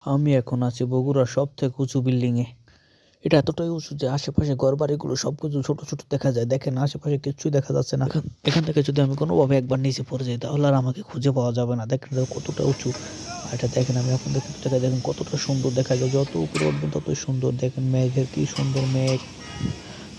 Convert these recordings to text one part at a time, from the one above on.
আমি এখন আছি বগুড়ার সব থেকে উঁচু বিল্ডিংয়ে এটা এতটাই উঁচু যে আশেপাশে ঘরবাড়িগুলো সব কিছু ছোট ছোট দেখা যায়। দেখেন আশেপাশে কিচ্ছুই দেখা যাচ্ছে না। এখান- থেকে যদি আমি কোনোভাবে একবার নিচে পড়ে যাই, তাহলে আর আমাকে খুঁজে পাওয়া যাবে না। দেখেন কতটা উঁচু। এটা দেখেন আমি এখন দেখতে দেখা দেখেন কতটা সুন্দর দেখা যায় যত উপরে উঠবেন ততই সুন্দর। দেখেন মেঘের কি সুন্দর মেঘ।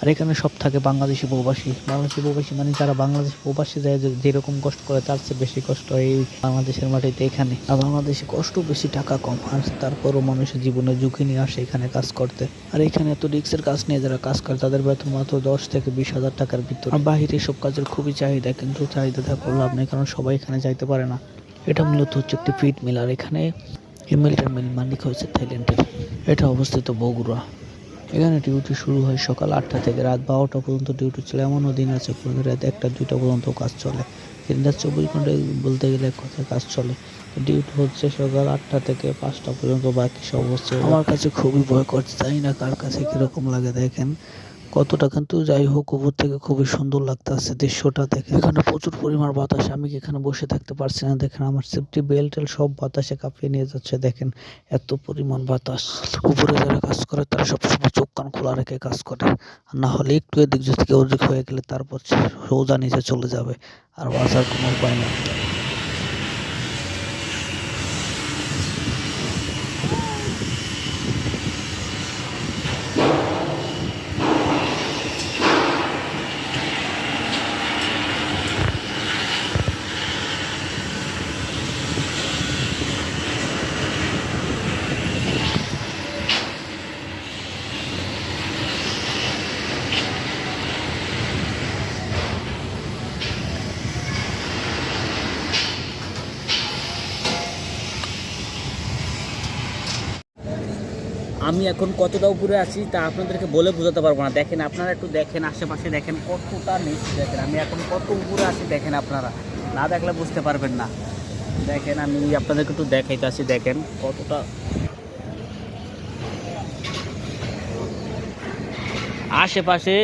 আর এখানে সব থাকে বাংলাদেশি প্রবাসী। বাংলাদেশি প্রবাসী মানে যারা বাংলাদেশ প্রবাসী যায় যেরকম কষ্ট করে তার চেয়ে বেশি কষ্ট হয় এই বাংলাদেশের মাটিতে এখানে। আর বাংলাদেশে কষ্ট বেশি, টাকা কম। আর তারপরও মানুষের জীবনে ঝুঁকি নিয়ে আসে এখানে কাজ করতে। আর এখানে এত রিক্সের কাজ নিয়ে যারা কাজ করে, তাদের বেতন মাত্র দশ থেকে বিশ হাজার টাকার ভিতর। আর বাহিরে সব কাজের খুবই চাহিদা, কিন্তু চাহিদা থাকার লাভ নেই, কারণ সবাই এখানে যাইতে পারে না। এটা মূলত হচ্ছে একটি ফিট মিল। আর এখানে এই মিল মালিক হয়েছে থাইল্যান্ডের। এটা অবস্থিত বগুড়া। এখানে ডিউটি শুরু হয় সকাল আটটা থেকে। রাত বারোটা পর্যন্ত ডিউটি চলে। এমনও দিন আছে রাত একটা, দুইটা পর্যন্ত কাজ চলে। তিন রাত চব্বিশ ঘন্টায় বলতে গেলে এক কথায় কাজ চলে। ডিউটি হচ্ছে সকাল আটটা থেকে পাঁচটা পর্যন্ত। বাকি সব হচ্ছে আমার কাছে খুবই ভয় করছে। জানি না কার কাছে কীরকম লাগে, দেখেন। কতটা কিন্তু যাই হোক উপর থেকে খুবই সুন্দর লাগতেছে দৃশ্যটা দেখে। এখানে প্রচুর পরিমাণ বাতাস, আমি এখানে বসে থাকতে পারছি না? দেখেন আমার সেফটি বেল্ট টেল সব বাতাসে কাঁপিয়ে নিয়ে যাচ্ছে, দেখেন এত পরিমাণ বাতাস। উপরে যারা কাজ করে তারা সবসময় চোখ কান খোলা রেখে কাজ করে। না হলে একটু এদিক থেকে ওদিক হয়ে গেলে তারপর সোজা নিচে চলে যাবে, আর বাঁচার কোনো উপায় নেই। আমি এখন কতটা উপরে আছি তা আপনাদেরকে বলে বোঝাতে পারব না। দেখেন, আপনারা একটু দেখেন, আশেপাশে দেখেন কতটা নিচে দেখেন। আমি এখন কত উপরে আছি দেখেন আপনারা। না দেখলে বুঝতে পারবেন না। দেখেন, আমি আপনাদেরকে একটু দেখাইতে আছি দেখেন কতটা। আশেপাশে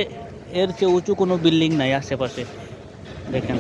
এর চেয়ে উঁচু কোনো বিল্ডিং নাই আশেপাশে। দেখেন।